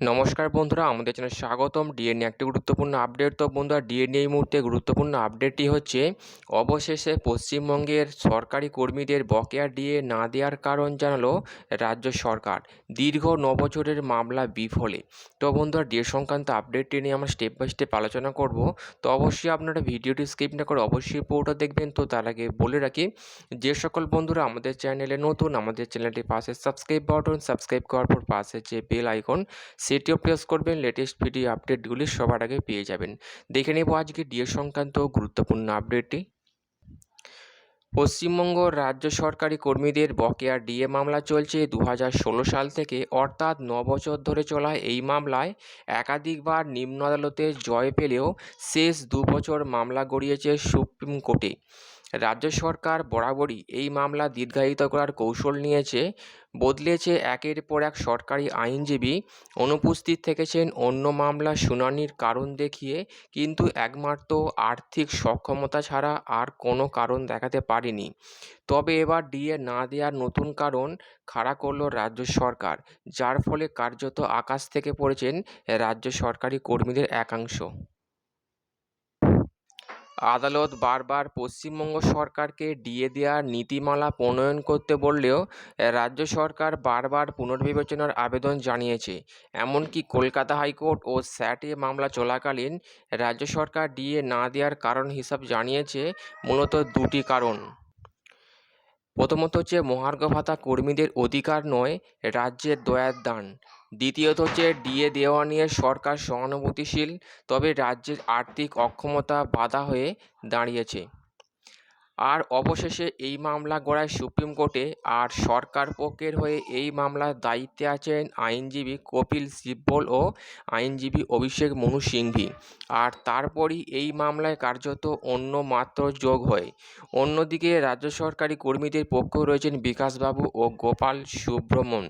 নমস্কার বন্ধুরা, আমাদের চ্যানেলে স্বাগতম। ডিএনএ একটি গুরুত্বপূর্ণ আপডেট তো বন্ধুরা, ডিএনএ এই মুহূর্তে গুরুত্বপূর্ণ আপডেটটি হচ্ছে, অবশেষে পশ্চিমবঙ্গের সরকারি কর্মীদের বকেয়া ডিএ না দেওয়ার কারণ জানালো রাজ্য সরকার। দীর্ঘ বছরের মামলা বিফলে। তো বন্ধুরা ডিএ সংক্রান্ত আপডেটটি নিয়ে আমরা স্টেপ বাই স্টেপ আলোচনা করব। তো অবশ্যই আপনারা ভিডিওটি স্কিপ না করে অবশ্যই পুরোটা দেখবেন। তো তার আগে বলে রাখি, যে সকল বন্ধুরা আমাদের চ্যানেলে নতুন, আমাদের চ্যানেলটি পাশে সাবস্ক্রাইব বাটন সাবস্ক্রাইব করার পর পাশে যে বেল আইকন সেটিও প্রেস করবেন লেটেস্ট ভিডিও আপডেটগুলি সবার আগে পেয়ে যাবেন। দেখে নেব আজকে ডিএ সংক্রান্ত গুরুত্বপূর্ণ আপডেটটি পশ্চিমবঙ্গ রাজ্য সরকারি কর্মীদের বকেয়া ডিএ মামলা চলছে দু হাজার ষোলো সাল থেকে। অর্থাৎ ন বছর ধরে চলা এই মামলায় একাধিকবার নিম্ন আদালতে জয় পেলেও শেষ দু বছর মামলা গড়িয়েছে সুপ্রিম কোর্টে। রাজ্য সরকার বরাবরই এই মামলা দীর্ঘায়িত করার কৌশল নিয়েছে, বদলেছে একের পর এক সরকারি আইনজীবী, অনুপস্থিত থেকেছেন অন্য মামলা শুনানির কারণ দেখিয়ে, কিন্তু একমাত্র আর্থিক সক্ষমতা ছাড়া আর কোনো কারণ দেখাতে পারেনি। তবে এবার ডিএ না দেওয়ার নতুন কারণ খাড়া করল রাজ্য সরকার, যার ফলে কার্যত আকাশ থেকে পড়েছেন রাজ্য সরকারি কর্মীদের একাংশ। আদালত বারবার পশ্চিমবঙ্গ সরকারকে ডিএ দেওয়ার নীতিমালা প্রণয়ন করতে বললেও, রাজ্য সরকার বারবার পুনর্বিবেচনার আবেদন জানিয়েছে। এমনকি কলকাতা হাইকোর্ট ও স্যাটে মামলা চলাকালীন রাজ্য সরকার ডিএ না দেওয়ার কারণ হিসাব জানিয়েছে মূলত দুটি কারণ। প্রথমত হচ্ছে মহার্ঘ ভাতা কর্মীদের অধিকার নয়, রাজ্যের দয়ার দান। দ্বিতীয়ত হচ্ছে ডিএ দেওয়া নিয়ে সরকার সহানুভূতিশীল, তবে রাজ্যের আর্থিক অক্ষমতা বাধা হয়ে দাঁড়িয়েছে। আর অবশেষে এই মামলা গড়ায় সুপ্রিম কোর্টে, আর সরকার পক্ষের হয়ে এই মামলার দায়িত্বে আছেন আইনজীবী কপিল সিব্বল ও আইনজীবী অভিষেক মনু সিংভি। আর তারপরই এই মামলায় কার্যত অন্য মাত্র যোগ হয়। অন্যদিকে রাজ্য সরকারি কর্মীদের পক্ষেও রয়েছেন বিকাশবাবু ও গোপাল সুব্রমণ।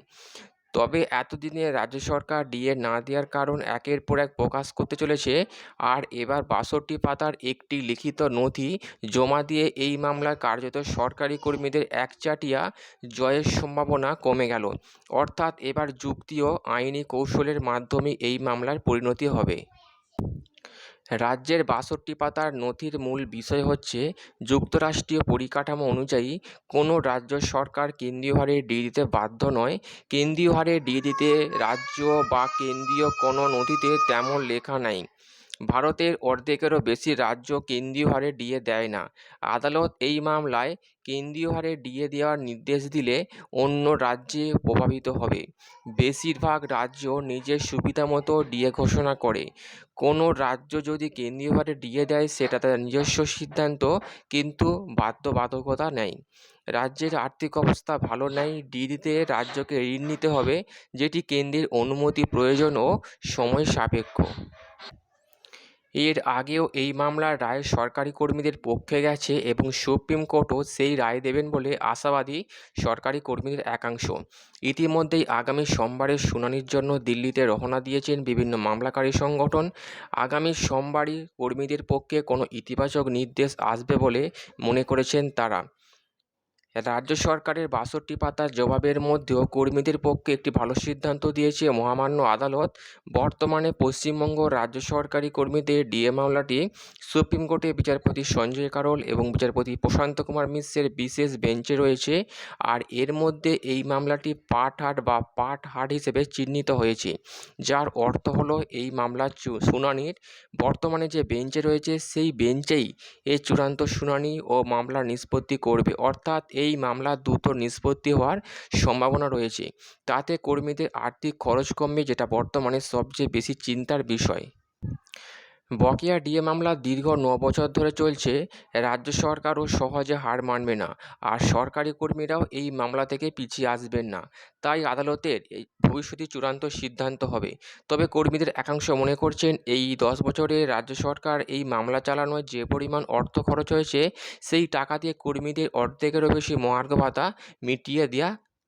তবে এতদিনে রাজ্য সরকার ডিএ না দেওয়ার কারণ একের পর এক প্রকাশ করতে চলেছে। আর এবার বাষট্টি পাতার একটি লিখিত নথি জমা দিয়ে এই মামলার কার্যত সরকারি কর্মীদের একচাটিয়া জয়ের সম্ভাবনা কমে গেল। অর্থাৎ এবার যুক্তি ও আইনি কৌশলের মাধ্যমে এই মামলার পরিণতি হবে। রাজ্যের বাষট্টি পাতার নথির মূল বিষয় হচ্ছে যুক্তরাষ্ট্রীয় পরিকাঠামো অনুযায়ী কোনো রাজ্য সরকার কেন্দ্রীয় হারে ডি দিতে বাধ্য নয়। কেন্দ্রীয় হারে ডি দিতে রাজ্য বা কেন্দ্রীয় কোনো নথিতে তেমন লেখা নাই। ভারতের অর্ধেকেরও বেশি রাজ্য কেন্দ্রীয় হারে ডিএ দেয় না। আদালত এই মামলায় কেন্দ্রীয় হারে ডিএ দেওয়ার নির্দেশ দিলে অন্য রাজ্যে প্রভাবিত হবে। বেশিরভাগ রাজ্য নিজের সুবিধা মতো ডিএ ঘোষণা করে। কোনো রাজ্য যদি কেন্দ্রীয় হারে ডিএ দেয়, সেটা তাদের নিজস্ব সিদ্ধান্ত, কিন্তু বাধ্যবাধকতা নেই। রাজ্যের আর্থিক অবস্থা ভালো নেই ডি দিতে রাজ্যকে ঋণ নিতে হবে, যেটি কেন্দ্রের অনুমতি প্রয়োজন ও সময় সাপেক্ষ। এর আগেও এই মামলার রায় সরকারি কর্মীদের পক্ষে গেছে এবং সুপ্রিম কোর্টও সেই রায় দেবেন বলে আশাবাদী সরকারি কর্মীদের একাংশ। ইতিমধ্যেই আগামী সোমবারের শুনানির জন্য দিল্লিতে রওনা দিয়েছেন বিভিন্ন মামলাকারী সংগঠন। আগামী সোমবারই কর্মীদের পক্ষে কোনো ইতিবাচক নির্দেশ আসবে বলে মনে করেছেন তারা। রাজ্য সরকারের বাষট্টি পাতার জবাবের মধ্যেও কর্মীদের পক্ষে একটি ভালো সিদ্ধান্ত দিয়েছে মহামান্য আদালত। বর্তমানে পশ্চিমবঙ্গ রাজ্য সরকারি কর্মীদের ডিএ মামলাটি সুপ্রিম কোর্টে বিচারপতি সঞ্জয় কারোল এবং বিচারপতি প্রশান্ত কুমার মিশ্রের বিশেষ বেঞ্চে রয়েছে আর এর মধ্যে এই মামলাটি পাট হাট বা পাট হাট হিসেবে চিহ্নিত হয়েছে, যার অর্থ হলো এই মামলার শুনানির। বর্তমানে যে বেঞ্চে রয়েছে সেই বেঞ্চেই এ চূড়ান্ত শুনানি ও মামলার নিষ্পত্তি করবে। অর্থাৎ এই মামলা দ্রুত নিষ্পত্তি হওয়ার সম্ভাবনা রয়েছে। তাতে কর্মীদের আর্থিক খরচ কমবে, যেটা বর্তমানে সবচেয়ে বেশি চিন্তার বিষয়। বকেয়া ডিএ মামলা দীর্ঘ ন বছর ধরে চলছে, রাজ্য সরকারও সহজে হার মানবে না। আর সরকারি কর্মীরাও এই মামলা থেকে পিছিয়ে আসবেন না। তাই আদালতের এই ভবিষ্যতে চূড়ান্ত সিদ্ধান্ত হবে। তবে কর্মীদের একাংশ মনে করছেন, এই দশ বছরে রাজ্য সরকার এই মামলা চালানোয় যে পরিমাণ অর্থ খরচ হয়েছে, সেই টাকা দিয়ে কর্মীদের অর্ধেকেরও বেশি মহার্ঘ ভাতা মিটিয়ে দেওয়া